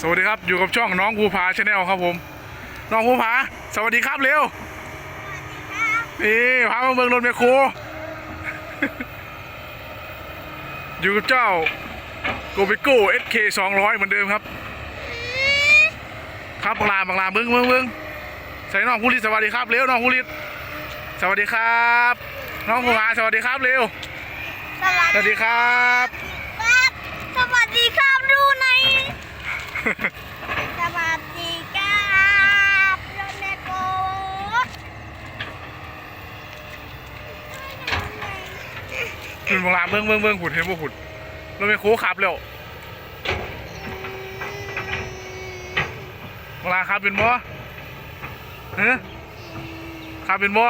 สวัสดีครับอยู่กับช่องน้องภูผาชาแนลครับผม น้องภูผาสวัสดีครับเร็วนี่พามาเมืองรถเมโครอยู่กับเจ้าโกเบโก้ SK 200เหมือนเดิมครับ ครับบังลาบังลาเบิ้งเบิ้งเบิ้งใส่น้องภูริศสวัสดีครับเร็วน้องภูริศสวัสดีครับ น้องภูผาสวัสดีครับเร็วสวัสสวัสดีครับครับ สวัสดีครับดูใน สวัสดีครับโรเนโกขึ้นบังลาเบิ้งเบิ้งเบิ้งหุ่นเห็นบ่หุ่นรถเมโครขับเร็วบังลาขับเป็นบ่เฮ้ขับเป็นบ่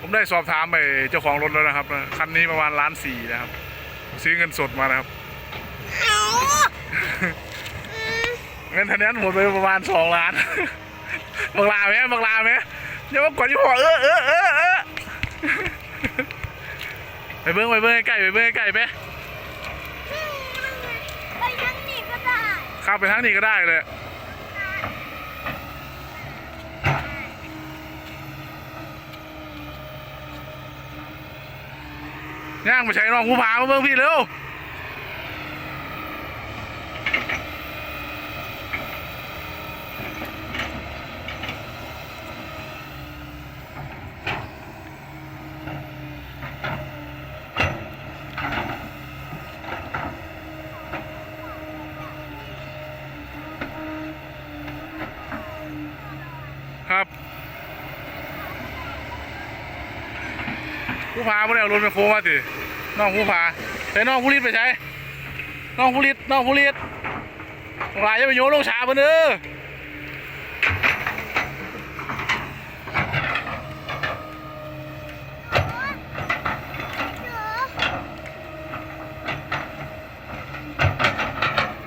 ผมได้สอบถามไปเจ้าของรถแล้วนะครับ คันนี้ประมาณล้านสี่นะครับ ซื้อเงินสดมานะครับเอาเงินทันนั้นหมดไปประมาณสองล้านบังลาไหมบังลาไหมเดี๋ยวมากดที่หัวเออเออเออเออไปเบิ้งไปเบิ้งใกล้ๆไปเบิ้งใกล้ๆไปไปทั้งนี้ก็ได้ข้ามไปทางนี้ก็ได้เลย ย่างไปใช้น้องผู้พามาเบิ้งพี่เร็วครับ ผู้พาไม่ได้เอารถไปโค้งมาสิน้องผู้พาแต่น้องผู้ลิดไปใช้น้องผู้ลิดน้องผู้ลิดหลายจะไปโยนลงชาเพิ่นเด้อ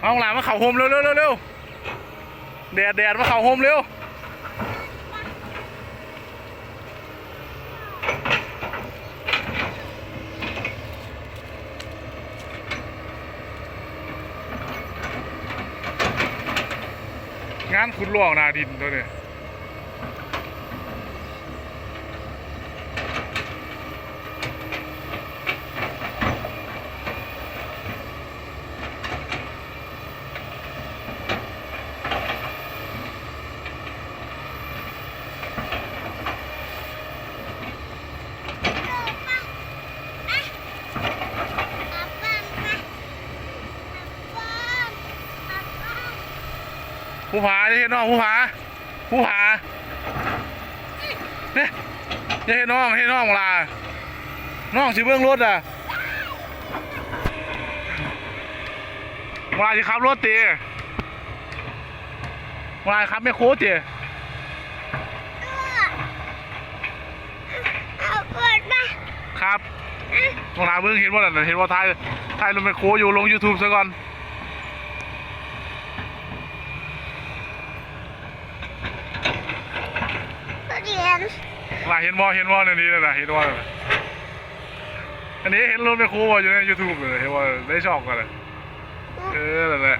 เอาหลานมาเข่าโฮมเร็วเร็วเร็วเร็วแดดแดดมาเข่าโฮมเร็วานขุดลวกนาดินตัวเนี่ย ผู้ผาจะเห็นน้องผู้ผาผู้ผาเนี่ยจะเห็นน้องเห็นน้องเวลาน้องสิเบื้องรถอะเวลาสิขับรถตีเวลาขับไม่โค้ดตีเอาเปิดมาครับเวลาเบื้องเห็นว่าน่ะเห็นว่าท้ายท้ายรถไม่โค้ดอยู่ลง YouTube ซะก่อน เรียนเวลาเห็นว่าเห็นว่าในนี้นะเห็นว่าน่ะอันนี้เห็นรถไม่โค้ดอยู่ใน YouTube เลยเห็นว่าได้ชอบกันเลยเออนั่นแหละ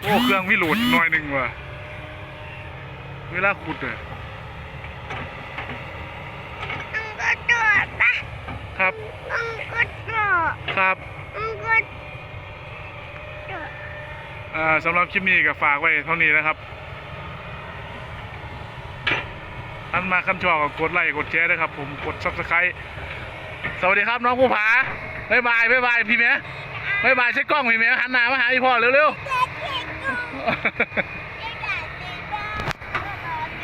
โอ้เครื่องวิโหลดหน่อยหนึ่งว่ะเวลาขุดเลยอังก็ตรวจปะครับอังก็ตรวจครับ อังก็ตรวจ อ่า สำหรับคลิปนี้ก็ฝากไว้เท่านี้นะครับท่านมาขั้นชอบกดไลค์กดแชร์ด้วยครับผมกดซับสไครต์สวัสดีครับน้องผู้ผาบ๊ายบายบ๊ายบายพี่เมียบ๊ายบายใช้กล้องพี่เมียหันหน้ามาหาพี่พ่อเร็วเด็กๆๆ